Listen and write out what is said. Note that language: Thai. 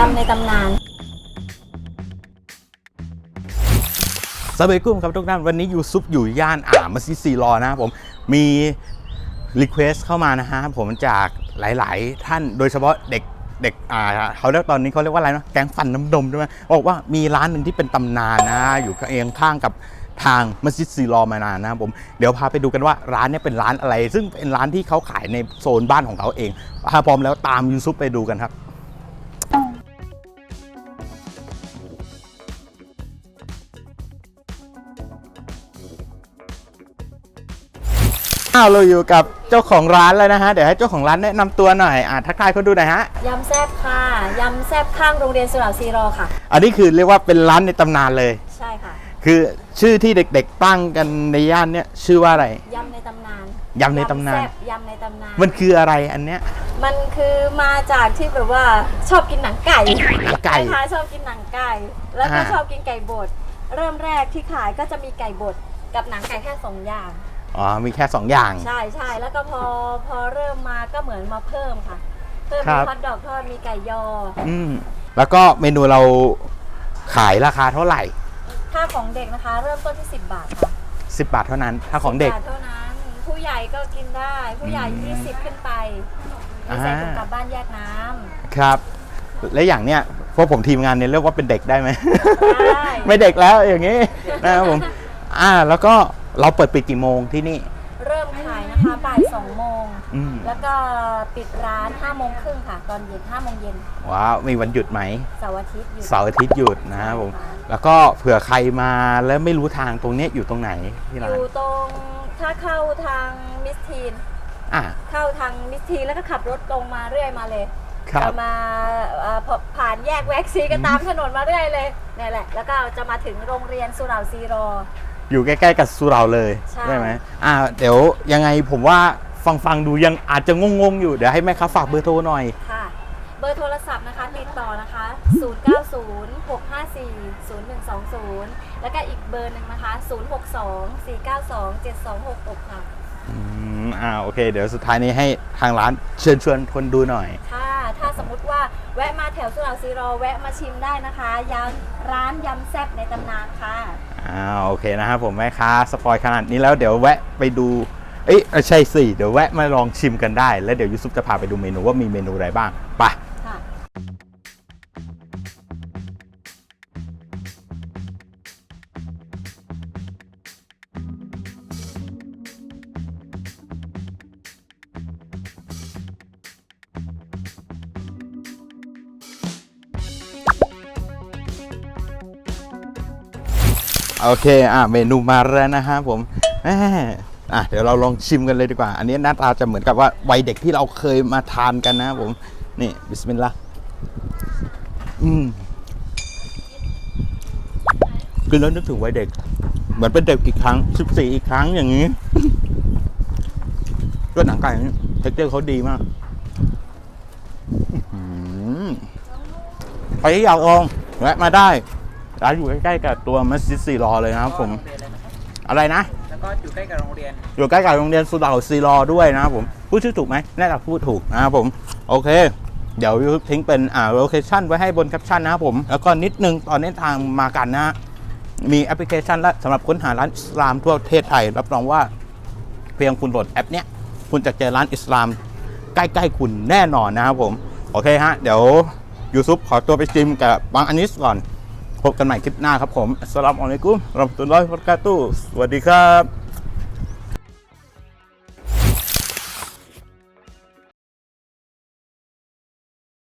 ยำในตำนาน สวัสดีกุ้มครับทุกท่าน วันนี้ยูซุปอยู่ย่านอ่ามัสยิดซีรอนะครับผมมีรีเควสเข้ามานะฮะผมจากหลาย ๆ ท่านโดยเฉพาะเด็กเด็กอ่าเขาเรียกตอนนี้เขาเรียกว่าอะไรนะแก๊งฟันน้ำดมใช่ไหมบอกว่ามีร้านหนึ่งที่เป็นตำนานนะ อยู่เองข้างกับทางมัสยิดซีรอมานานนะครับผมเดี๋ยวพาไปดูกันว่าร้านเนี้เป็นร้านอะไร ซึ่งเป็นร้านที่เขาขายในโซนบ้านของเขาเองถ้าพร้อมแล้วตามยูซุปไปดูกันครับ อ้าวเราอยู่กับเจ้าของร้านแล้วนะฮะ เดี๋ยวให้เจ้าของร้านแนะนำตัวหน่อยอ่าทักทายเขาดูหน่อยฮะ ยำแซบค่ะ ยำแซบข้างโรงเรียนสุเหร่าซีรอค่ะ อันนี้คือเรียกว่าเป็นร้านในตำนานเลย ใช่ค่ะ คือชื่อที่เด็กๆตั้งกันในย่านเนี้ยชื่อว่าอะไร ยำในตำนานยำในตำนาน แซบยำในตำนาน มันคืออะไรอันเนี้ย มันคือมาจากที่แบบว่าชอบกินหนังไก่หนังไก่แม่ค้าชอบกินหนังไก่ แล้วก็อ่า ชอบกินไก่บด เริ่มแรกที่ขายก็จะมีไก่บดกับหนังไก่แค่สองอย่าง อ๋อมีแค่สองอย่าง ใช่ใช่แล้วก็พอพอเริ่มมาก็เหมือนมาเพิ่มค่ะ เพิ่มครัมีบ ฮอทดอกทอดมีไก่ยอ อืมแล้วก็เมนูเราขายราคาเท่าไหร่ถ้าของเด็กนะคะ เริ่มต้นที่ 10 บาทค่ะ10 บาทเท่านั้น ถ้าของเด็ก10บาทเท่านั้น ผู้ใหญ่ก็กินได้ ผู้ใหญ่20ขึ้นไปมีใส่ถุงกลับบ้านแยกน้ำครับ และอย่างเนี้ยพวกผมทีมงานเนี่ยเรียกว่าเป็นเด็กได้ไหมได้ ไม่เด็กแล้วอย่างนี้ นะครับผม อ่า แล้วก็ เราเปิดปิดกี่โมงที่นี่ เริ่มขายนะคะบ่าย2โมง อืมแล้วก็ปิดร้าน5โมงครึ่งค่ะ ตอนเย็น5โมงเย็นว้าวมีวันหยุดไหมเสาร์อาทิตย์อยู่เสาร์อาทิตย์หยุดนะครับผมแล้วก็เผื่อใครมาแล้วไม่รู้ทางตรงเนี้ยอยู่ตรงไหนที่อร้านยู่ตรงถ้าเข้าทางมิสทีน อะเข้าทางมิสทีนแล้วก็ขับรถตรงมาเรื่อยมาเลยครับ จะมาเอ่อพอผ่านแยกแว็กซีก็ตามถนนมาเรื่อยเลยนี่แหละ แล้วก็จะมาถึงโรงเรียนสุเหร่าซีรอ อยู่ใกล้ๆกับสุเหราเลยใช่ ไหมอ่าเดี๋ยวยังไงผมว่าฟังฟังๆดูยังอาจจะงงๆอยู่เดี๋ยวให้แม่ค้าฝากเบอร์โทรหน่อย ค่ะ เบอร์โทรศัพท์นะคะ ติดต่อนะคะ 0906540120 แล้วก็อีกเบอร์หนึ่งนะคะ 0624927266 ค่ะ อืมอ่าโอเค เดี๋ยวสุดท้ายนี้ให้ทางร้านเชิญชวนคนดูหน่อย ค่ะถ้า สมมติว่าแวะมาแถวสุเหร่าซีรอแวะมาชิมได้นะคะยำร้านยำแซ่บในตำนานค่ะ อ่าโอเคนะครับผมแม่ค้าสปอยขนาดนี้แล้วเดี๋ยวแวะไปดู เอ้ยเอ้ยใช่สิเดี๋ยวแวะมาลองชิมกันได้ แล้วเดี๋ยวยูซุปจะพาไปดูเมนูว่ามีเมนูอะไรบ้าง โอเค อะเมนูมาแล้วนะฮะผมแหมอะเดี๋ยวเราลองชิมกันเลยดีกว่า อันนี้หน้าตาจะเหมือนกับว่าวัยเด็กที่เราเคยมาทานกันนะผมนี่บิสมิลลาห์อืมกินแล้วนึกถึงวัยเด็ก เหมือนเป็นเด็กอีกครั้ง14อีกครั้งอย่างนี้ด้วยหนังไก่นี่เทคเจอร์เขาดีมากอื้อหือใครที่ยากลองแวะมาได้ ร้านอยู่ใกล้ๆกับตัวมัสยิดซีรอเลยนะครับผมโรงเรียนเลยนะครับอะไรนะ แล้วก็อยู่ใกล้กับโรงเรียน อยู่ใกล้กับโรงเรียนสุเหร่าซีรอด้วยนะครับผม พูดชื่อถูกไหมน่าจะพูดถูกนะครับผม โอเค เดี๋ยวยูทิ้งเป็นอ่าโลเคชั่นไว้ให้บนแคปชั่นนะครับผม แล้วก็นิดนึงตอนนี้ทางมากันนะฮะมีแอปพลิเคชันและสำหรับค้นหาร้านอิสลามทั่วประเทศไทย รับรองว่า เพียงคุณโหลดแอปเนี้ย คุณจะเจอร้านอิสลาม ใกล้ๆคุณแน่นอนนะครับผม โอเคฮะ เดี๋ยวยูซุปขอตัวไปจิมกับบางอานิสก่อน พบกันใหม่คลิปหน้าครับผมอัสสลามุอะลัยกุมราะห์มตุลลอฮิวะบะเราะกาตุฮ์สวัสดีครับ